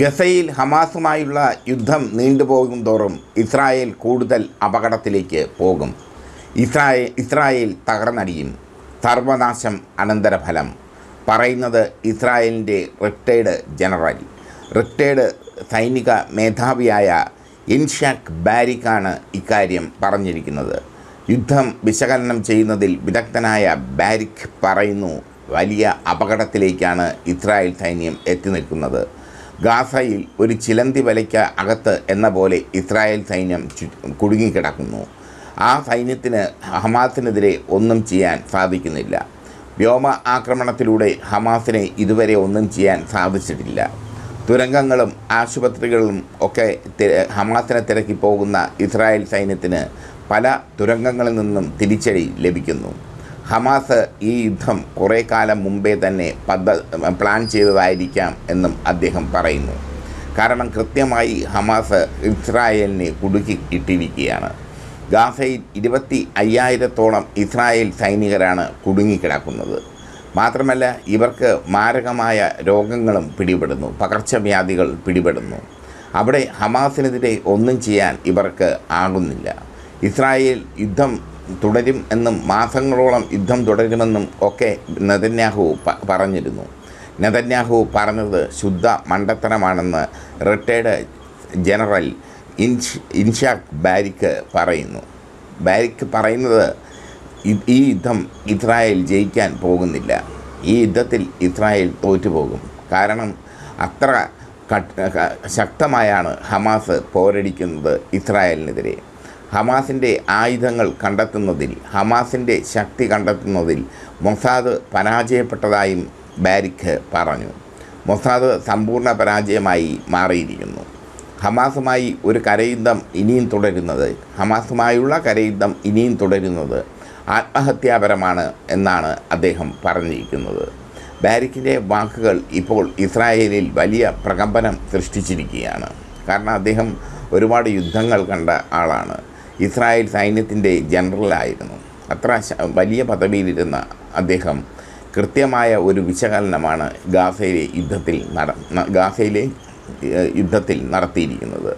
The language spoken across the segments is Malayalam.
ഗസയിൽ ഹമാസുമായുള്ള യുദ്ധം നീണ്ടുപോകും തോറും ഇസ്രായേൽ കൂടുതൽ അപകടത്തിലേക്ക് പോകും. ഇസ്രായേൽ ഇസ്രായേൽ തകർന്നടിയും സർവനാശം അനന്തരഫലം. പറയുന്നത് ഇസ്രായേലിന്റെ റിട്ടയർഡ് ജനറൽ റിട്ടയർഡ് സൈനിക മേധാവിയായ ഇൻഷാക് ബാരിക്കാണ് ഇക്കാര്യം പറഞ്ഞിരിക്കുന്നത്. യുദ്ധം വിശകലനം ചെയ്യുന്നതിൽ വിദഗ്ധനായ ബാരിക് പറയുന്നു വലിയ അപകടത്തിലേക്കാണ് ഇസ്രായേൽ സൈന്യം എത്തി നിൽക്കുന്നത്. ഗാസയിൽ ഒരു ചിലന്തി വലയ്ക്ക് അകത്ത് എന്ന പോലെ ഇസ്രായേൽ സൈന്യം കുടുങ്ങിക്കിടക്കുന്നു. ആ സൈന്യത്തിന് ഹമാസിനെതിരെ ഒന്നും ചെയ്യാൻ സാധിക്കുന്നില്ല. വ്യോമ ആക്രമണത്തിലൂടെ ഹമാസിനെ ഇതുവരെ ഒന്നും ചെയ്യാൻ സാധിച്ചിട്ടില്ല. തുരങ്കങ്ങളും ആശുപത്രികളും ഒക്കെ ഹമാസിനെ തിരക്കി പോകുന്ന ഇസ്രായേൽ സൈന്യത്തിന് പല തുരങ്കങ്ങളിൽ നിന്നും തിരിച്ചടി ലഭിക്കുന്നു. ഹമാസ് ഈ യുദ്ധം കുറേ കാലം മുമ്പേ തന്നെ പദ്ധ പ്ലാൻ ചെയ്തതായിരിക്കാം എന്നും അദ്ദേഹം പറയുന്നു. കാരണം കൃത്യമായി ഹമാസ് ഇസ്രായേലിനെ കുടുക്കി ഇട്ടിരിക്കുകയാണ്. ഗാസയിൽ ഇരുപത്തി അയ്യായിരത്തോളം ഇസ്രായേൽ സൈനികരാണ് കുടുങ്ങിക്കിടക്കുന്നത്. മാത്രമല്ല ഇവർക്ക് മാരകമായ രോഗങ്ങളും പിടിപെടുന്നു പകർച്ചവ്യാധികൾ പിടിപെടുന്നു. അവിടെ ഹമാസിനെതിരെ ഒന്നും ചെയ്യാൻ ഇവർക്ക് ആകുന്നില്ല. ഇസ്രായേൽ യുദ്ധം തുടരും എന്നും മാസങ്ങളോളം യുദ്ധം തുടരുമെന്നും ഒക്കെ നെതന്യാഹു പറഞ്ഞിരുന്നു. നെതന്യാഹു പറഞ്ഞത് ശുദ്ധ മണ്ടത്തരമാണെന്ന് റിട്ടയർഡ് ജനറൽ ഇൻഷ് ഇൻഷാഖ് ബാരിക്ക് പറയുന്നു. ബാരിക്ക് പറയുന്നത് ഈ യുദ്ധം ഇസ്രായേൽ ജയിക്കാൻ പോകുന്നില്ല. ഈ യുദ്ധത്തിൽ ഇസ്രായേൽ തോറ്റുപോകും. കാരണം അത്ര ശക്തമായാണ് ഹമാസ് പോരടിക്കുന്നത് ഇസ്രായേലിനെതിരെ. ഹമാസിന്റെ ആയുധങ്ങൾ കണ്ടെത്തുന്നതിൽ ഹമാസിന്റെ ശക്തി കണ്ടെത്തുന്നതിൽ മൊസാദ് പരാജയപ്പെട്ടതായും ബാരിഖ് പറഞ്ഞു. മൊസാദ് സമ്പൂർണ പരാജയമായി മാറിയിരിക്കുന്നു. ഹമാസുമായി ഒരു കരയുദ്ധം ഇനിയും തുടരുന്നത് ഹമാസുമായുള്ള കരയുദ്ധം ഇനിയും തുടരുന്നത് ആത്മഹത്യാപരമാണ് എന്നാണ് അദ്ദേഹം പറഞ്ഞിരിക്കുന്നത്. ബാരിക്കിന്റെ വാക്കുകൾ ഇപ്പോൾ ഇസ്രായേലിൽ വലിയ പ്രകമ്പനം സൃഷ്ടിച്ചിരിക്കുകയാണ്. കാരണം അദ്ദേഹം ഒരുപാട് യുദ്ധങ്ങൾ കണ്ട ആളാണ്. ഇസ്രായേൽ സൈന്യത്തിന്റെ ജനറലായിരുന്നു. അത്ര വലിയ പദവിയിലിരുന്ന അദ്ദേഹം കൃത്യമായ ഒരു വിശകലനമാണ് ഗാസയിലെ യുദ്ധത്തിൽ നട ഗാസയിലെ യുദ്ധത്തിൽ നടത്തിയിരിക്കുന്നത്.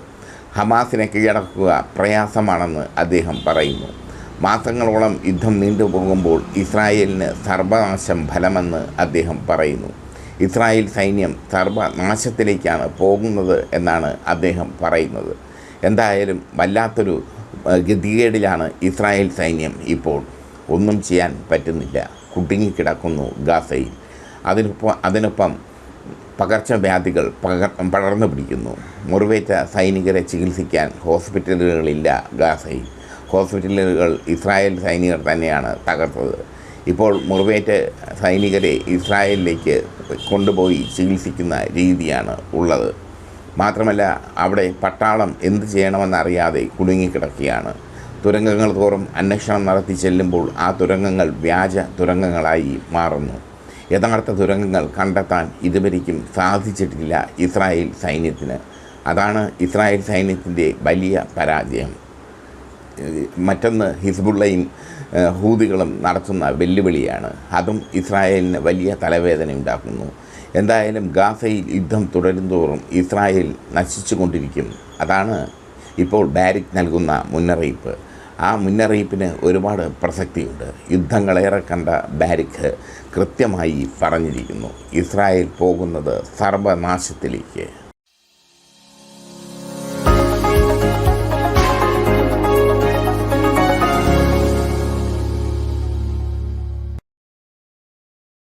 ഹമാസിനെ കീഴടക്കുക പ്രയാസമാണെന്ന് അദ്ദേഹം പറയുന്നു. മാസങ്ങളോളം യുദ്ധം നീണ്ടുപോകുമ്പോൾ ഇസ്രായേലിന് സർവനാശം ഫലമെന്ന് അദ്ദേഹം പറയുന്നു. ഇസ്രായേൽ സൈന്യം സർവനാശത്തിലേക്കാണ് പോകുന്നത് എന്നാണ് അദ്ദേഹം പറയുന്നത്. എന്തായാലും വല്ലാത്തൊരു ഗതികേടിലാണ് ഇസ്രായേൽ സൈന്യം ഇപ്പോൾ ഒന്നും ചെയ്യാൻ പറ്റുന്നില്ല. കുടുങ്ങിക്കിടക്കുന്നു ഗാസയിൽ. അതിനൊപ്പം അതിനൊപ്പം പകർച്ചവ്യാധികൾ പകർ പടർന്നു പിടിക്കുന്നു. മുറിവേറ്റ സൈനികരെ ചികിത്സിക്കാൻ ഹോസ്പിറ്റലുകളില്ല ഗാസയിൽ. ഹോസ്പിറ്റലുകൾ ഇസ്രായേൽ സൈനികർ തന്നെയാണ് തകർത്തത്. ഇപ്പോൾ മുറിവേറ്റ സൈനികരെ ഇസ്രായേലിലേക്ക് കൊണ്ടുപോയി ചികിത്സിക്കുന്ന രീതിയാണ് ഉള്ളത്. മാത്രമല്ല അവിടെ പട്ടാളം എന്ത് ചെയ്യണമെന്നറിയാതെ കുടുങ്ങിക്കിടക്കുകയാണ് തുരങ്കങ്ങൾ തോറും അന്വേഷണം നടത്തി ചെല്ലുമ്പോൾ ആ തുരങ്കങ്ങൾ വ്യാജ തുരങ്കങ്ങളായി മാറുന്നു. യഥാർത്ഥ തുരങ്കങ്ങൾ കണ്ടെത്താൻ ഇതുവരെയ്ക്കും സാധിച്ചിട്ടില്ല ഇസ്രായേൽ സൈന്യത്തിന്. അതാണ് ഇസ്രായേൽ സൈന്യത്തിന്റെ വലിയ പരാജയം. മറ്റൊന്ന് ഹിസ്ബുള്ളയും ഹൂതികളും നടത്തുന്ന വെല്ലുവിളിയാണ്. അതും ഇസ്രായേലിന് വലിയ തലവേദന ഉണ്ടാക്കുന്നു എന്തായാലും ഗാസയിൽ യുദ്ധം തുടരുന്തോറും ഇസ്രായേൽ നശിച്ചുകൊണ്ടിരിക്കും. അതാണ് ഇപ്പോൾ ബാരിക് നൽകുന്ന മുന്നറിയിപ്പ്. ആ മുന്നറിയിപ്പിന് ഒരുപാട് പ്രസക്തിയുണ്ട്. യുദ്ധങ്ങളേറെ കണ്ട ബാരിക് കൃത്യമായി പറഞ്ഞിരിക്കുന്നു. ഇസ്രായേൽ പോകുന്നത് സർവനാശത്തിലേക്ക്.